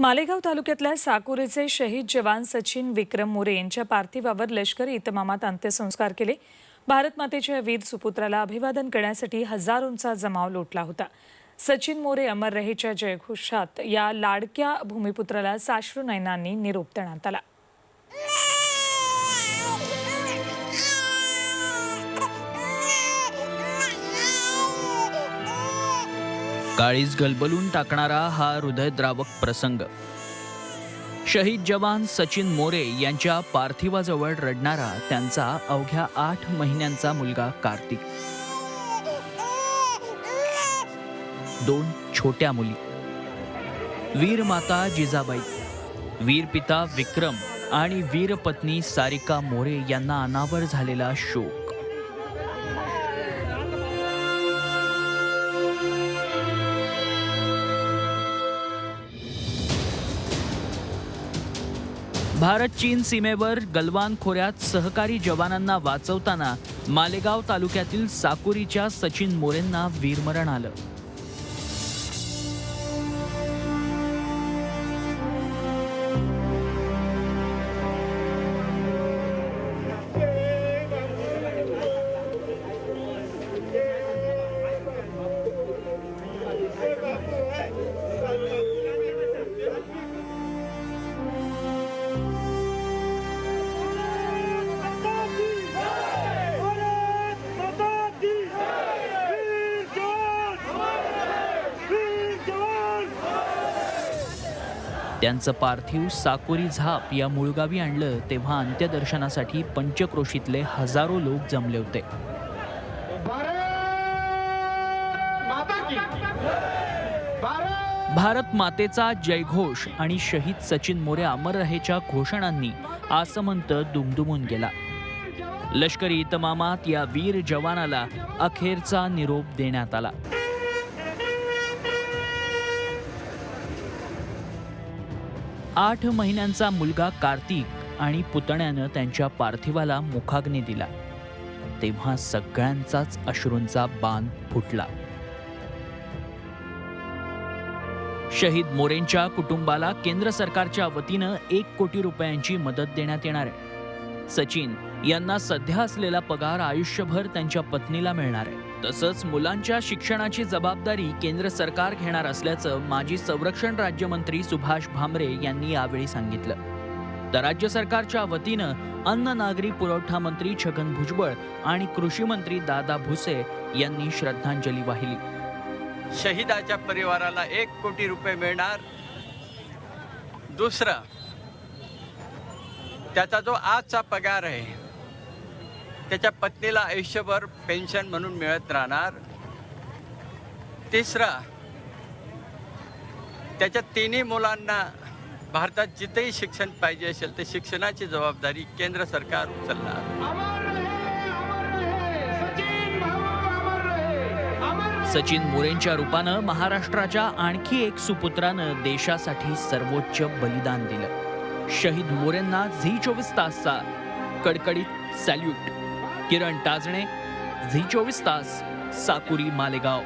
मालेगाव तालुक्यातल्या साकुरेचे शहीद जवान सचिन विक्रम मोरे यांच्या पार्थिवावर लष्करी इतमामात अंत्यसंस्कार केले. भारतमातेच्या वीर सुपुत्राला अभिवादन करण्यासाठी हजारोंचा जमाव लोटला होता. सचिन मोरे अमर रहेच्या जयघोषात या लाडक्या भूमिपुत्राला साश्रू नयनांनी निरोप देण्यात आला. काळीज गलबलून टाकणारा हा हृदयद्रावक प्रसंग. शहीद जवान सचिन मोरे यांच्या पार्थिवाजवळ रडणारा त्यांचा अवघ्या आठ महिन्यांचा मुलगा कार्तिक. दोन छोट्या मुली. वीर माता जिजाबाई वीर पिता विक्रम आणि वीर पत्नी सारिका मोरे यांना अनावर झालेला शोक. भारत चीन सीमेवर गलवान खोऱ्यात सहकारी जवानांना वाचवताना मालेगाव तालुक्यातील साकुरीच्या सचिन मोरेंना वीरमरण आलं. त्यांचं पार्थिव साकोरी झाप या मुळगावी आणलं तेव्हा अंत्यदर्शनासाठी पंचक्रोशीतले हजारो लोक जमले होते. भारत भारत मातेचा जयघोष आणि शहीद सचिन मोरे अमर रहेच्या घोषणांनी आसमंत दुमदुमून गेला. लष्करी इतमामात या वीर जवानाला अखेरचा निरोप देण्यात आला. आठ महिन्यांचा मुलगा कार्तिक आणि पुतण्यानं त्यांच्या पार्थिवाला मुखाग्नी दिला. तेव्हा सगळ्यांचाच अश्रूंचा बाण फुटला. शहीद मोरेंच्या कुटुंबाला केंद्र सरकारच्या वतीनं एक कोटी रुपयांची मदत देण्यात येणार आहे. सचिन यांना सध्या असलेला पगार आयुष्यभर त्यांच्या पत्नीला मिळणार आहे. तसंच मुलांच्या शिक्षणाची जबाबदारी केंद्र सरकार घेणार असल्याचं माजी संरक्षण राज्यमंत्री सुभाष भामरे यांनी यावेळी सांगितलं. तर राज्य सरकारच्या वतीनं अन्न नागरी पुरवठा मंत्री छगन भुजबळ आणि कृषी मंत्री दादा भुसे यांनी श्रद्धांजली वाहिली. शहीदाच्या परिवाराला एक कोटी रुपये मिळणार. दुसरं त्याचा जो आजचा पगार आहे त्याच्या पत्नीला आयुष्यभर पेन्शन म्हणून मिळत राहणार. तिसरा त्याच्या तिन्ही मुलांना भारतात जिथेही शिक्षण पाहिजे असेल ते शिक्षणाची जबाबदारी केंद्र सरकार उचलणार. सचिन सचिन मोरेंच्या रूपानं महाराष्ट्राच्या आणखी एक सुपुत्रानं देशासाठी सर्वोच्च बलिदान दिलं. शहीद मोरेंना झी चोवीस तासचा कडकडीत सॅल्यूट. किरण टाजणे झी चोवीस तास साकुरी मालेगाव.